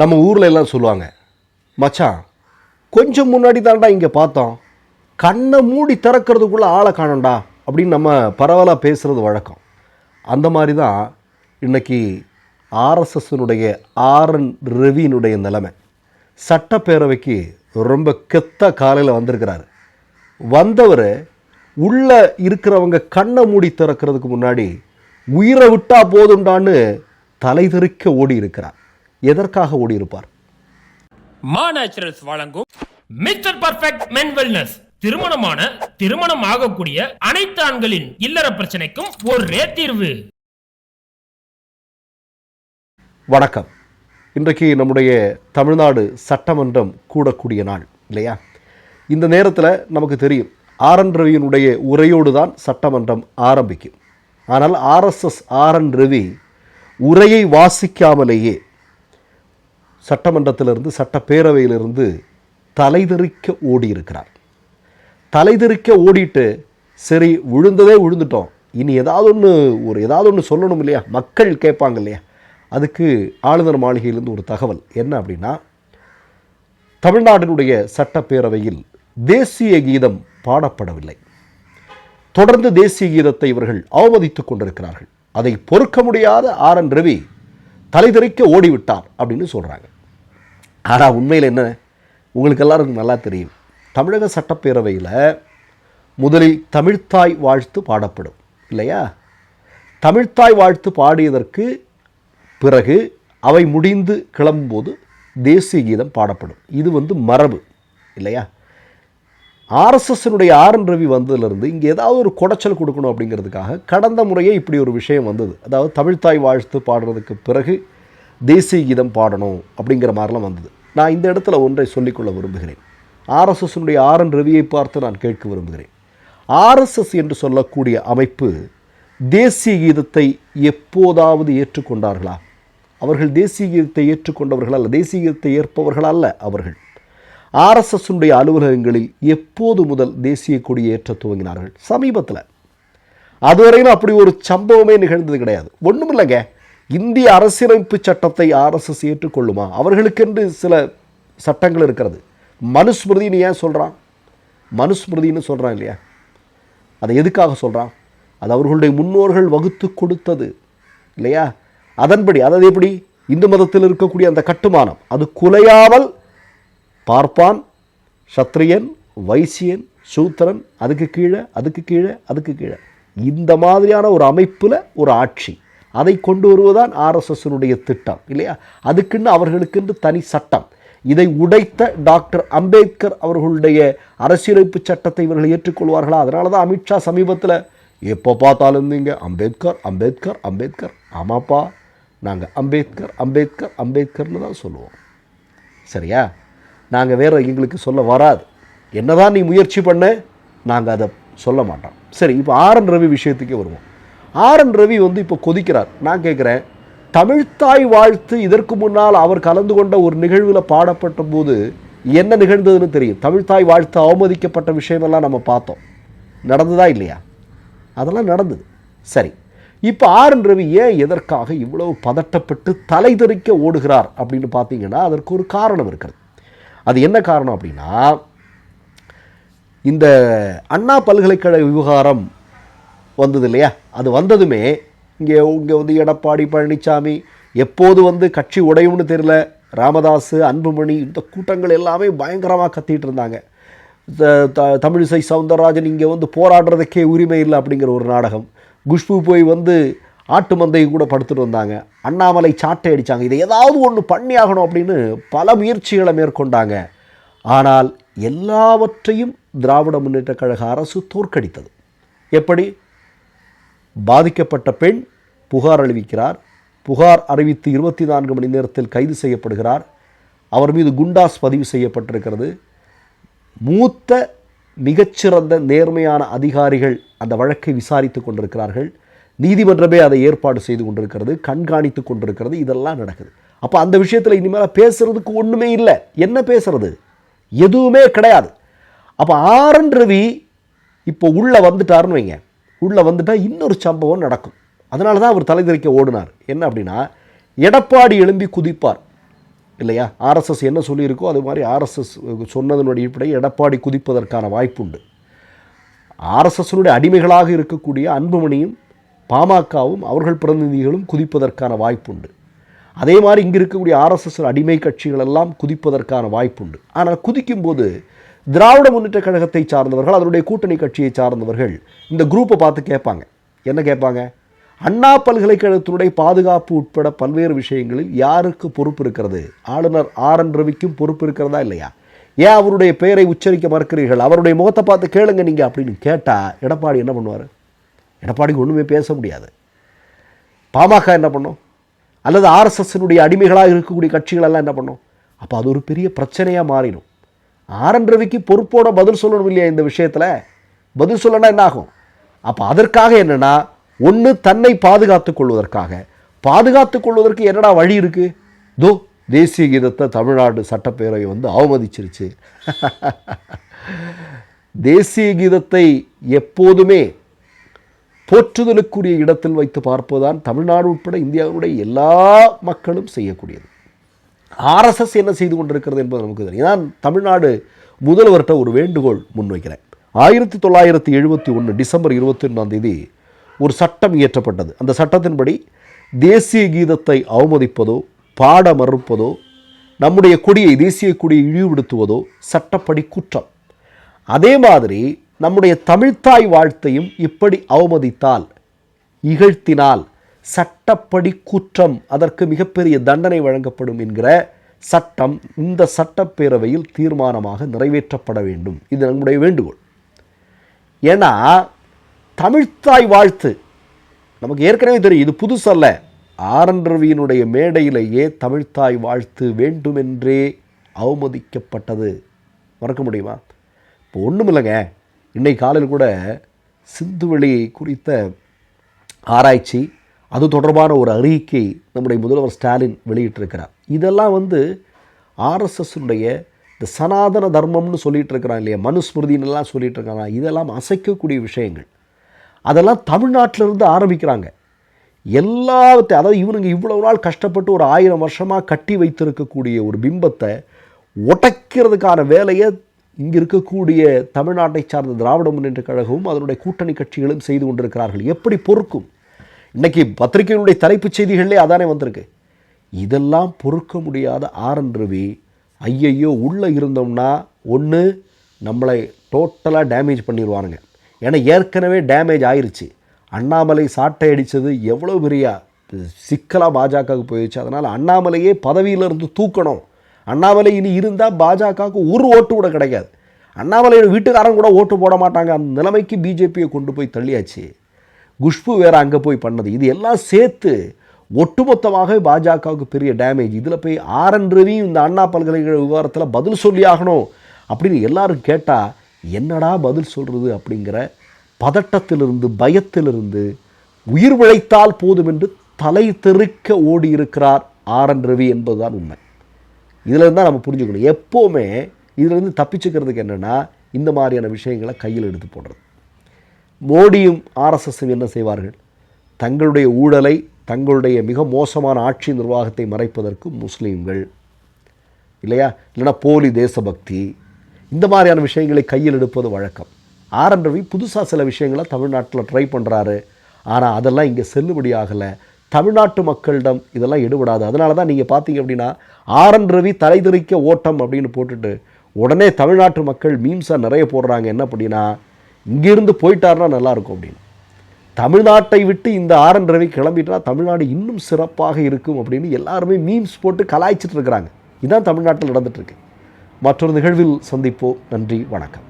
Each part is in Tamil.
நம்ம ஊரில் எல்லாம் சொல்லுவாங்க மச்சான் கொஞ்சம் முன்னாடி தான்டா இங்கே பார்த்தோம். கண்ணை மூடி திறக்கிறதுக்குள்ளே ஆளை காணோம்டா அப்படின்னு நம்ம பரவலாக பேசுகிறது வழக்கம். அந்த மாதிரி தான் இன்னைக்கு ஆர்எஸ்எஸ்னுடைய ஆர்என் ரவியினுடைய நிலைமை. சட்டப்பேரவைக்கு ரொம்ப கெத்த காலையில் வந்திருக்கிறாரு. வந்தவர் உள்ளே இருக்கிறவங்க கண்ணை மூடி திறக்கிறதுக்கு முன்னாடி உயிரை விட்டால் போதுண்டான்னு தலைதெறிக்க ஓடி இருக்கிறார் எதற்காக ஓடி இருப்பார் மா நேச்சுரல்ஸ் வழங்கும் மிஸ்டர் பர்ஃபெக்ட் மென் வெல்னஸ் திருமணமான திருமணம் ஆகக்கூடிய அனைத்து ஆண்களின் இல்லற பிரச்சனைக்கும் ஒரே தீர்வு. வணக்கம். இன்றைக்கு நம்முடைய தமிழ்நாடு சட்டமன்றம் கூடக்கூடிய நாள் இல்லையா? இந்த நேரத்தில் நமக்கு தெரியும் ஆர் என் ரவியினுடைய உரையோடு தான் சட்டமன்றம் ஆரம்பிக்கும். ஆனால் ஆர்எஸ்எஸ் ஆர் என் ரவி உரையை வாசிக்காமலேயே சட்டமன்றத்திலிருந்து சட்டப்பேரவையிலிருந்து தலைதெறிக்க ஓடி இருக்கிறார் தலைதெறிக்க ஓடிட்டு சரி விழுந்ததே விழுந்துட்டோம். இனி ஏதாவது ஒன்று ஒரு ஏதாவது ஒன்று சொல்லணும் இல்லையா? மக்கள் கேட்பாங்க இல்லையா? அதுக்கு ஆளுநர் மாளிகையிலிருந்து ஒரு தகவல். என்ன அப்படின்னா தமிழ்நாட்டினுடைய சட்டப்பேரவையில் தேசிய கீதம் பாடப்படவில்லை. தொடர்ந்து தேசிய கீதத்தை இவர்கள் அவமதித்துக் கொண்டிருக்கிறார்கள். அதை பொறுக்க முடியாத ஆர் என் ரவி தலைதெறிக்க ஓடிவிட்டார் அப்படின்னு சொல்கிறாங்க ஆனால் உண்மையில் என்ன? உங்களுக்கு எல்லாருக்கும் நல்லா தெரியும். தமிழக சட்டப்பேரவையில் முதலில் தமிழ்த்தாய் வாழ்த்து பாடப்படும் இல்லையா? தமிழ்த்தாய் வாழ்த்து பாடியதற்கு பிறகு அவை முடிந்து கிளம்பும்போது தேசிய கீதம் பாடப்படும். இது வந்து மரபு இல்லையா? ஆர்எஸ்எஸ்னுடைய ஆர் என் ரவி வந்ததுலேருந்து இங்கே ஏதாவது ஒரு குடைச்சல் கொடுக்கணும் அப்படிங்கிறதுக்காக கடந்த முறையே இப்படி ஒரு விஷயம் வந்தது. அதாவது தமிழ்த்தாய் வாழ்த்து பாடுறதுக்கு பிறகு தேசிய கீதம் பாடணும் அப்படிங்கிற மாதிரிலாம் வந்தது. நான் இந்த இடத்துல ஒன்றை சொல்லிக்கொள்ள விரும்புகிறேன். ஆர்எஸ்எஸ்னுடைய ஆர் என் ரவியை பார்த்து நான் கேட்க விரும்புகிறேன். ஆர்எஸ்எஸ் என்று சொல்லக்கூடிய அமைப்பு தேசிய கீதத்தை எப்போதாவது ஏற்றுக்கொண்டார்களா? அவர்கள் தேசிய கீதத்தை ஏற்றுக்கொண்டவர்கள் அல்ல தேசிய கீதத்தை ஏற்பவர்கள் அல்ல அவர்கள். ஆர்எஸ்எஸ்னுடைய அலுவலகங்களில் எப்போது முதல் தேசிய கொடியை ஏற்ற துவங்கினார்கள்? சமீபத்தில். அதுவரையிலும் அப்படி ஒரு சம்பவமே நிகழ்ந்தது கிடையாது. ஒன்றும் இல்லைங்க இந்திய அரசியலமைப்பு சட்டத்தை ஆர்எஸ்எஸ் ஏற்றுக்கொள்ளுமா? அவர்களுக்கென்று சில சட்டங்கள் இருக்கிறது. மனுஸ்மிருதின்னு ஏன் சொல்கிறான் மனுஸ்மிருதின்னு சொல்கிறான் இல்லையா? அதை எதுக்காக சொல்கிறான் அது அவர்களுடைய முன்னோர்கள் வகுத்து கொடுத்தது இல்லையா? அதன்படி அதாவது எப்படி? இந்து மதத்தில் இருக்கக்கூடிய அந்த கட்டுமானம் அது குலையாமல் பார்ப்பான் சத்திரியன் வைசியன் சூத்திரன் அதுக்கு கீழே அதுக்கு கீழே அதுக்கு கீழே. இந்த மாதிரியான ஒரு அமைப்பில் ஒரு ஆட்சி. அதை கொண்டு வருவதுதான் ஆர்எஸ்எஸ்னுடைய திட்டம் இல்லையா? அதுக்குன்னு அவர்களுக்கென்று தனி சட்டம். இதை உடைத்த டாக்டர் அம்பேத்கர் அவர்களுடைய அரசியலமைப்பு சட்டத்தை இவர்கள் ஏற்றுக்கொள்வார்களா? அதனால தான் அமித்ஷா சமீபத்தில் எப்போ பார்த்தாலும் நீங்கள் அம்பேத்கர் அம்பேத்கர் அம்பேத்கர் ஆமாப்பா நாங்கள் அம்பேத்கர் அம்பேத்கர் அம்பேத்கர்னு தான் சொல்லுவோம். சரியா? நாங்கள் வேறு எங்களுக்கு சொல்ல வராது. என்னதான் நீ முயற்சி பண்ண நாங்கள் அதை சொல்ல மாட்டோம். சரி இப்போ ஆர் என் ரவி விஷயத்துக்கே வருவோம். ஆர் என் ரவி வந்து இப்போ கொதிக்கிறார். நான் கேட்குறேன் தமிழ்த்தாய் வாழ்த்து இதற்கு முன்னால் அவர் கலந்து கொண்ட ஒரு நிகழ்வில் பாடப்பட்ட போது என்ன நிகழ்ந்ததுன்னு தெரியும். தமிழ்த்தாய் வாழ்த்து அவமதிக்கப்பட்ட விஷயமெல்லாம் நம்ம பார்த்தோம். நடந்ததா இல்லையா? அதெல்லாம் நடந்தது. சரி. இப்போ ஆர் என் ரவி ஏன் எதற்காக இவ்வளவு பதட்டப்பட்டு தலைதெறிக்க ஓடுகிறார் அப்படின்னு பார்த்தீங்கன்னா அதற்கு ஒரு காரணம் இருக்கிறது. அது என்ன காரணம் அப்படின்னா இந்த அண்ணா பல்கலைக்கழக விவகாரம் வந்தது இல்லையா அது வந்ததுமே இங்கே இங்கே வந்து எடப்பாடி பழனிசாமி எப்போது வந்து கட்சி உடையும்னு தெரியல ராமதாஸ் அன்புமணி இந்த கூட்டங்கள் எல்லாமே பயங்கரமாக கத்திட்டு இருந்தாங்க. த- த- தமிழிசை சவுந்தரராஜன் இங்கே வந்து போராடுறதுக்கே உரிமை இல்லை அப்படிங்கிற ஒரு நாடகம். குஷ்பு போய் வந்து ஆட்டு மந்தையும் கூட படுத்துட்டு வந்தாங்க. அண்ணாமலை சாட்டை அடித்தாங்க இதை ஏதாவது ஒன்று பண்ணியாகணும் அப்படின்னு பல முயற்சிகளை மேற்கொண்டாங்க. ஆனால் எல்லாவற்றையும் திராவிட முன்னேற்ற கழக அரசு தோற்கடித்தது. எப்படி? பாதிக்கப்பட்ட பெண் புகார் அறிவிக்கிறார் புகார் அறிவித்து இருபத்தி நான்கு மணி நேரத்தில் கைது செய்யப்படுகிறார். அவர் மீது குண்டாஸ் பதிவு செய்யப்பட்டிருக்கிறது. மூத்த மிகச்சிறந்த நேர்மையான அதிகாரிகள் அந்த வழக்கை விசாரித்து கொண்டிருக்கிறார்கள். நீதிமன்றமே அதை ஏற்பாடு செய்து கொண்டிருக்கிறது கண்காணித்து கொண்டிருக்கிறது. இதெல்லாம் நடக்குது. அப்போ அந்த விஷயத்தில் இனிமேல் பேசுகிறதுக்கு ஒன்றுமே இல்லை. என்ன பேசுறது? எதுவுமே கிடையாது. அப்போ ஆரன் ரவி இப்போ உள்ளே வந்துட்டாருன்னு வைங்க. உள்ளே வந்துட்டால் இன்னொரு சம்பவம் நடக்கும். அதனால தான் அவர் தலைதெறிக்க ஓடினார். என்ன அப்படின்னா எடப்பாடி எழும்பி குதிப்பார். இல்லையா? ஆர்எஸ்எஸ் என்ன சொல்லியிருக்கோ அது மாதிரி ஆர்எஸ்எஸ் சொன்னதனுடைய இப்படி எடப்பாடி குதிப்பதற்கான வாய்ப்புண்டு ஆர்எஸ்எஸ்னுடைய அடிமைகளாக இருக்கக்கூடிய அன்புமணியும் பாமகவும் அவர்கள் பிரதிநிதிகளும் குதிப்பதற்கான வாய்ப்புண்டு அதே மாதிரி இங்கே இருக்கக்கூடிய ஆர்எஸ்எஸ் அடிமை கட்சிகள் எல்லாம் குதிப்பதற்கான வாய்ப்புண்டு ஆனால் குதிக்கும்போது திராவிட முன்னேற்ற கழகத்தை சார்ந்தவர்கள் அதனுடைய கூட்டணி கட்சியை சார்ந்தவர்கள் இந்த குரூப்பை பார்த்து கேட்பாங்க. என்ன கேட்பாங்க? அண்ணா பல்கலைக்கழகத்தினுடைய பாதுகாப்பு உட்பட பல்வேறு விஷயங்களில் யாருக்கு பொறுப்பு இருக்கிறது? ஆளுநர் ஆர் என் ரவிக்கும் பொறுப்பு இருக்கிறதா இல்லையா? ஏன் அவருடைய பெயரை உச்சரிக்க மறுக்கிறீர்கள்? அவருடைய முகத்தை பார்த்து கேளுங்க நீங்கள் அப்படின்னு கேட்டால் எடப்பாடி என்ன பண்ணுவார்? எடப்பாடிக்கு ஒன்றுமே பேச முடியாது. பாமக என்ன பண்ணும்? அல்லது ஆர்எஸ்எஸ்னுடைய அடிமைகளாக இருக்கக்கூடிய கட்சிகள் எல்லாம் என்ன பண்ணும்? அப்போ அது ஒரு பெரிய பிரச்சனையாக மாறிடும். ஆரன் ரவிக்கு பொறுப்போட பதில் சொல்லணும் இல்லையா இந்த விஷயத்தில்? பதில் சொல்லனா என்ன ஆகும் அப்போ அதற்காக என்னென்னா ஒன்று தன்னை பாதுகாத்துக் கொள்வதற்காக. பாதுகாத்துக் கொள்வதற்கு என்னடா வழி இருக்குது தோ தேசிய கீதத்தை தமிழ்நாடு சட்டப்பேரவை வந்து அவமதிச்சிருச்சு. தேசிய கீதத்தை எப்போதுமே போற்றுதலுக்குரிய இடத்தில் வைத்து பார்ப்பதுதான் தமிழ்நாடு உட்பட இந்தியாவுடைய எல்லா மக்களும் செய்யக்கூடியது. ஆர்எஸ்எஸ் என்ன செய்து கொண்டிருக்கிறது என்பது நமக்கு தெரியும். நான் தமிழ்நாடு முதல்வர்கிட்ட ஒரு வேண்டுகோள் முன்வைக்கிறேன். ஆயிரத்தி தொள்ளாயிரத்தி எழுபத்தி ஒன்று டிசம்பர் இருபத்தி ஒன்றாம் தேதி ஒரு சட்டம் இயற்றப்பட்டது. அந்த சட்டத்தின்படி தேசிய கீதத்தை அவமதிப்பதோ பாட மறுப்பதோ நம்முடைய கொடியை தேசிய கொடியை இழிவுபடுத்துவதோ சட்டப்படி குற்றம். அதே மாதிரி நம்முடைய தமிழ்த்தாய் வாழ்த்தையும் இப்படி அவமதித்தால் இகழ்த்தினால் சட்டப்படி குற்றம் அதற்கு மிகப்பெரிய தண்டனை வழங்கப்படும் என்கிற சட்டம் இந்த சட்டப்பேரவையில் தீர்மானமாக நிறைவேற்றப்பட வேண்டும். இது நம்முடைய வேண்டுகோள். ஏன்னா தமிழ்த்தாய் வாழ்த்து. நமக்கு ஏற்கனவே தெரியும் இது புதுசல்ல ஆர் ரவியினுடைய மேடையிலேயே தமிழ்த்தாய் வாழ்த்து வேண்டுமென்றே அவமதிக்கப்பட்டது. மறக்க முடியுமா? இப்போ ஒன்றும் இல்லைங்க. இன்னைக்கு காலையில் கூட சிந்துவெளி குறித்த ஆராய்ச்சி அது தொடர்பான ஒரு அறிக்கை நம்முடைய முதல்வர் ஸ்டாலின் வெளியிட்டிருக்கிறார். இதெல்லாம் வந்து ஆர்எஸ்எஸ்னுடைய இந்த சனாதன தர்மம்னு சொல்லிகிட்டு இருக்கிறான் இல்லையா? மனுஸ்மிருதின்னுலாம் சொல்லிகிட்டு இருக்காங்க இதெல்லாம் அசைக்கக்கூடிய விஷயங்கள். அதெல்லாம் தமிழ்நாட்டிலிருந்து ஆரம்பிக்கிறாங்க. எல்லாத்தையும் அதாவது இவனுங்க இவ்வளவு நாள் கஷ்டப்பட்டு ஒரு ஆயிரம் வருஷமாக கட்டி வைத்திருக்கக்கூடிய ஒரு பிம்பத்தை உடைக்கிறதுக்கான வேலையை இங்கே இருக்கக்கூடிய தமிழ்நாட்டை சார்ந்த திராவிட முன்னேற்ற கழகமும் அதனுடைய கூட்டணி கட்சிகளும் செய்து கொண்டிருக்கிறார்கள். எப்படி பொறுக்கும்? இன்றைக்கி பத்திரிகைகளுடைய தலைப்புச் செய்திகளே அதானே வந்திருக்கு. இதெல்லாம் பொறுக்க முடியாத ஆரன் ரவி ஐயையோ உள்ளே இருந்தோம்னா ஒன்று நம்மளை டோட்டலாக டேமேஜ் பண்ணிடுவானுங்க ஏன்னா ஏற்கனவே டேமேஜ் ஆயிடுச்சு அண்ணாமலை சாட்டை அடித்தது எவ்வளோ பெரிய சிக்கலாக பாஜகவுக்கு போயிடுச்சு அதனால் அண்ணாமலையே பதவியிலிருந்து தூக்கணும். அண்ணாமலை இனி இருந்தால் பாஜகவுக்கு ஒரு ஓட்டு கூட கிடைக்காது. அண்ணாமலையோட வீட்டுக்காரன் கூட ஓட்டு போட மாட்டாங்க. அந்த நிலைமைக்கு பிஜேபியை கொண்டு போய் தள்ளியாச்சு. குஷ்பு வேறு அங்கே போய் பண்ணது. இது எல்லாம் சேர்த்து ஒட்டுமொத்தமாகவே பாஜகவுக்கு பெரிய டேமேஜ் இதில் போய் ஆர் என் ரவியும் இந்த அண்ணா பல்கலைக்கழக விவகாரத்தில் பதில் சொல்லி ஆகணும் அப்படின்னு எல்லாரும் கேட்டால் என்னடா பதில் சொல்கிறது அப்படிங்கிற பதட்டத்திலிருந்து பயத்திலிருந்து உயிர் விழைத்தால் போதும் என்று தலை தெருக்க ஓடி இருக்கிறார் ஆர் என் ரவி என்பதுதான் உண்மை. இதில் இருந்தால் நம்ம புரிஞ்சுக்கணும். எப்போவுமே இதிலிருந்து தப்பிச்சுக்கிறதுக்கு என்னென்னா இந்த மாதிரியான விஷயங்களை கையில் எடுத்து போடுறது. மோடியும் ஆர்எஸ்எஸும் என்ன செய்வார்கள்? தங்களுடைய ஊழலை தங்களுடைய மிக மோசமான ஆட்சி நிர்வாகத்தை மறைப்பதற்கு முஸ்லீம்கள். இல்லையா? இல்லைன்னா போலி தேசபக்தி. இந்த மாதிரியான விஷயங்களை கையில் எடுப்பது வழக்கம். ஆர் என் ரவி புதுசாக சில விஷயங்களை தமிழ்நாட்டில் ட்ரை பண்ணுறாரு ஆனால் அதெல்லாம் இங்கே செல்லுபடி ஆகலை. தமிழ்நாட்டு மக்களிடம் இதெல்லாம் எடுபடாது. அதனால தான் நீங்கள் பார்த்தீங்க அப்படின்னா ஆர் என் ரவி தலைதெறிக்க ஓட்டம் அப்படின்னு போட்டுட்டு உடனே தமிழ்நாட்டு மக்கள் மீம்ஸாக நிறைய போடுறாங்க. என்ன அப்படின்னா இங்கிருந்து போயிட்டாருன்னா நல்லாயிருக்கும் அப்படின்னு. தமிழ்நாட்டை விட்டு இந்த ஆர் என் ரவி கிளம்பிட்டா தமிழ்நாடு இன்னும் சிறப்பாக இருக்கும் அப்படின்னு எல்லாருமே மீம்ஸ் போட்டு கலாய்ச்சிட்டு இருக்கிறாங்க. இதுதான் தமிழ்நாட்டில் நடந்துட்டுருக்கு. மற்றொரு நிகழ்வில் சந்திப்போம். நன்றி வணக்கம்.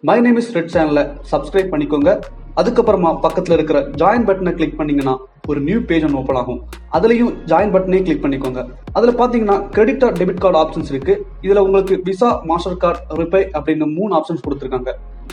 மை நேம் இஸ் ரெட் சேனலை சப்ஸ்கிரைப் பண்ணிக்கோங்க. அதுக்கப்புறமா பக்கத்துல இருக்கிற ஜாயின் பட்டனை கிளிக் பண்ணீங்கன்னா ஒரு நியூ பேஜ் ஒன்று ஓப்பன் ஆகும். அதுலயும் ஜாயின் பட்டனே கிளிக் பண்ணிக்கோங்க. அதுல பார்த்தீங்கன்னா credit card debit card options இருக்கு. இதுல உங்களுக்கு விசா மாஸ்டர் கார்டு ரிப்பே அப்படின்னு மூணு ஆப்ஷன்ஸ் கொடுத்துருக்காங்க.